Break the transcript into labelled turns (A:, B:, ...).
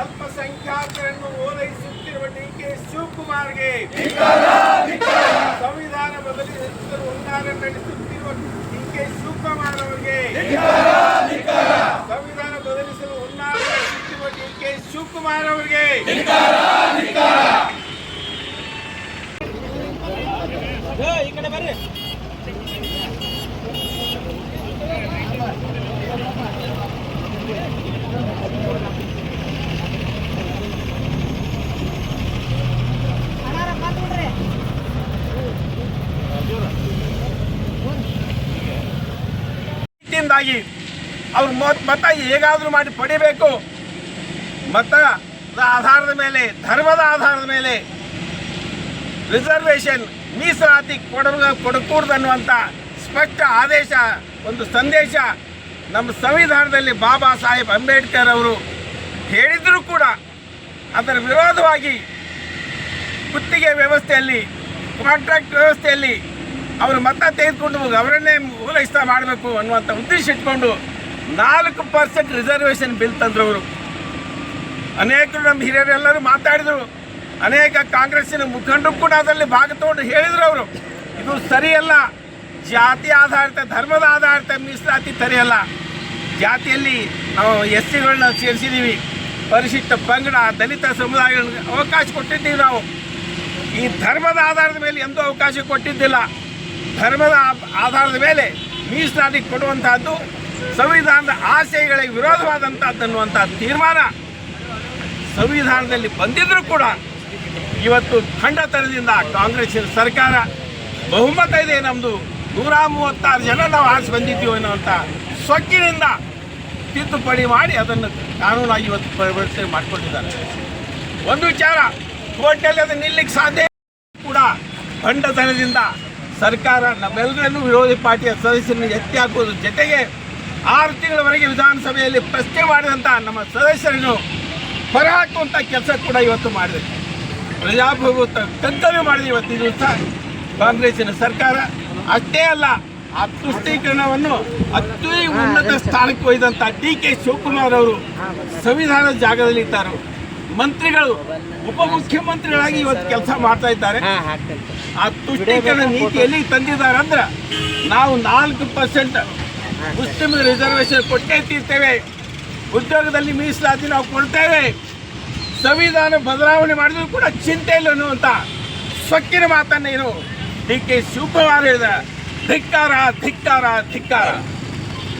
A: ಅಲ್ಪಸಂಖ್ಯಾತರನ್ನು ಓಲೈಸುತ್ತಿರುವ DK ಶಿವಕುಮಾರ್ಗೆ ಸಂವಿಧಾನ ಬದಲಿಸುತ್ತಿರುವ ಉನ್ನಾರ ನಡೆಸುತ್ತಿರುವ DK Shivakumar ಅವರಿಗೆ ಸಂವಿಧಾನ ಬದಲಿಸಲು ಉನ್ನಾರ ನಡೆಸುತ್ತಿರುವ ಡಿಕೆ ಶಿವಕುಮಾರ್ ಅವರಿಗೆ ಈ ಕಡೆ ಬರ್ರಿ. ರೀತಿಯಿಂದಾಗಿ ಅವ್ರ ಮತ್ ಮತ ಹೇಗಾದರೂ ಮಾಡಿ ಪಡಿಬೇಕು. ಮತದ ಆಧಾರದ ಮೇಲೆ, ಧರ್ಮದ ಆಧಾರದ ಮೇಲೆ ರಿಸರ್ವೇಷನ್ ಮೀಸಲಾತಿ ಕೊಡ ಕೊಡಕೂಡ್ದು ಅನ್ನುವಂಥ ಸ್ಪಷ್ಟ ಆದೇಶ, ಒಂದು ಸಂದೇಶ ನಮ್ಮ ಸಂವಿಧಾನದಲ್ಲಿ ಬಾಬಾ ಸಾಹೇಬ್ ಅಂಬೇಡ್ಕರ್ ಅವರು ಹೇಳಿದರೂ ಕೂಡ ಅದರ ವಿರೋಧವಾಗಿ ಗುತ್ತಿಗೆ ವ್ಯವಸ್ಥೆಯಲ್ಲಿ ಕಾಂಟ್ರಾಕ್ಟ್ ವ್ಯವಸ್ಥೆಯಲ್ಲಿ ಅವರು ಮತ ತೆಗೆದುಕೊಂಡು ಹೋಗಿ ಅವರನ್ನೇ ಓಲೈಸ್ತ ಮಾಡಬೇಕು ಅನ್ನುವಂಥ ಉದ್ದೇಶ ಇಟ್ಕೊಂಡು ನಾಲ್ಕು ಪರ್ಸೆಂಟ್ ರಿಸರ್ವೇಷನ್ ಬಿಲ್ ತಂದ್ರವರು. ಅನೇಕರು ನಮ್ಮ ಹಿರಿಯರೆಲ್ಲರೂ ಮಾತಾಡಿದರು. ಅನೇಕ ಕಾಂಗ್ರೆಸ್ಸಿನ ಮುಖಂಡರು ಕೂಡ ಅದರಲ್ಲಿ ಭಾಗ ತಗೊಂಡು ಹೇಳಿದರು ಅವರು ಇದು ಸರಿಯಲ್ಲ. ಜಾತಿ ಆಧಾರಿತ, ಧರ್ಮದ ಆಧಾರಿತ ಮೀಸಲಾತಿ ಸರಿಯಲ್ಲ. ಜಾತಿಯಲ್ಲಿ ನಾವು ಎಸ್ ಸಿಗಳನ್ನ ಸೇರಿಸಿದ್ದೀವಿ ಪರಿಶಿಷ್ಟ ಪಂಗಡ, ದಲಿತ ಸಮುದಾಯಗಳಿಗೆ ಅವಕಾಶ ಕೊಟ್ಟಿದ್ದೀವಿ ನಾವು. ಈ ಧರ್ಮದ ಆಧಾರದ ಮೇಲೆ ಎಂದೂ ಅವಕಾಶ ಕೊಟ್ಟಿದ್ದಿಲ್ಲ. ಧರ್ಮದ ಆಧಾರದ ಮೇಲೆ ಮೀಸಲಾತಿ ಕೊಡುವಂತಹದ್ದು, ಸಂವಿಧಾನದ ಆಶಯಗಳಿಗೆ ವಿರೋಧವಾದಂಥದ್ದು ಅನ್ನುವಂಥ ತೀರ್ಮಾನ ಸಂವಿಧಾನದಲ್ಲಿ ಬಂದಿದ್ದರೂ ಕೂಡ ಇವತ್ತು ಖಂಡತನದಿಂದ ಕಾಂಗ್ರೆಸ್ಸಿನ ಸರ್ಕಾರ ಬಹುಮತ ಇದೆ ನಮ್ಮದು ನೂರ ಮೂವತ್ತಾರು ಜನ ನಾವು ಆರಿಸಿ ಬಂದಿದ್ದೀವಿ ಅನ್ನುವಂಥ ಸೊಕ್ಕಿನಿಂದ ತಿದ್ದುಪಡಿ ಮಾಡಿ ಅದನ್ನು ಕಾನೂನಾಗಿ ಇವತ್ತು ಪರಿವರ್ತನೆ ಮಾಡಿಕೊಂಡಿದ್ದಾರೆ. ಒಂದು ವಿಚಾರ ಕೋರ್ಟ್ನಲ್ಲಿ ಅದನ್ನು ನಿಲ್ಲಕ್ಕೆ ಸಾಧ್ಯ ಕೂಡ. ಭಂಡತನದಿಂದ ಸರ್ಕಾರ ನಮ್ಮೆಲ್ಲರನ್ನು ವಿರೋಧಿ ಪಾರ್ಟಿಯ ಸದಸ್ಯರನ್ನು ಎತ್ತಿ ಹಾಕುವುದ್ರ ಜೊತೆಗೆ ಆರು ತಿಂಗಳವರೆಗೆ ವಿಧಾನಸಭೆಯಲ್ಲಿ ಪ್ರಶ್ನೆ ಮಾಡಿದಂಥ ನಮ್ಮ ಸದಸ್ಯರನ್ನು ಹೊರಹಾಕುವಂಥ ಕೆಲಸ ಕೂಡ ಇವತ್ತು ಮಾಡಿದೆ. ಪ್ರಜಾಪ್ರಭುತ್ವ ಕರ್ತವ್ಯ ಮಾಡಿದೆ ಇವತ್ತು ದಿವಸ. ಕಾಂಗ್ರೆಸ್ಸಿನ ಸರ್ಕಾರ ಅಷ್ಟೇ ಅಲ್ಲ, ಆ ತುಷ್ಟೀಕರಣವನ್ನು ಅತಿ ಉನ್ನತ ಸ್ಥಾನಕ್ಕೆ ಒಯ್ದಂಥ ಡಿ ಕೆ ಶಿವಕುಮಾರ್ ಅವರು ಸಂವಿಧಾನದ ಜಾಗದಲ್ಲಿ ಇದ್ದಾರೆ ಮಂತ್ರಿಗಳು ಉಪಮುಖ್ಯಮಂತ್ರಿಗಳಾಗಿ ಇವತ್ತು ಕೆಲಸ ಮಾಡ್ತಾ ಇದ್ದಾರೆ. ಆ ತುಷ್ಟೀಕರಣ ನೀತಿಯಲ್ಲಿ ತಂದಿದ್ದಾರೆ ಅಂದ್ರೆ ನಾವು ನಾಲ್ಕು ಪರ್ಸೆಂಟ್ ಮುಸ್ಲಿಂ ರಿಸರ್ವೇಶನ್ ಕೊಟ್ಟೇ ತೀರ್ತೇವೆ. ಉದ್ಯೋಗದಲ್ಲಿ ಮೀಸಲಾತಿ ನಾವು ಕೊಡ್ತೇವೆ. ಸಂವಿಧಾನ ಬದಲಾವಣೆ ಮಾಡಿದ್ರು ಕೂಡ ಚಿಂತೆ ಇಲ್ಲ ಅನ್ನುವಂಥ ಸೊಕ್ಕಿನ ಮಾತನ್ನ ಏನು ಡಿ ಕೆ ಶಿವಕುಮಾರ್ ಹೇಳಿದ ಧಿಕ್ಕಾರ ಧಿಕ್ಕಾರ ಧಿಕ್ಕಾರ.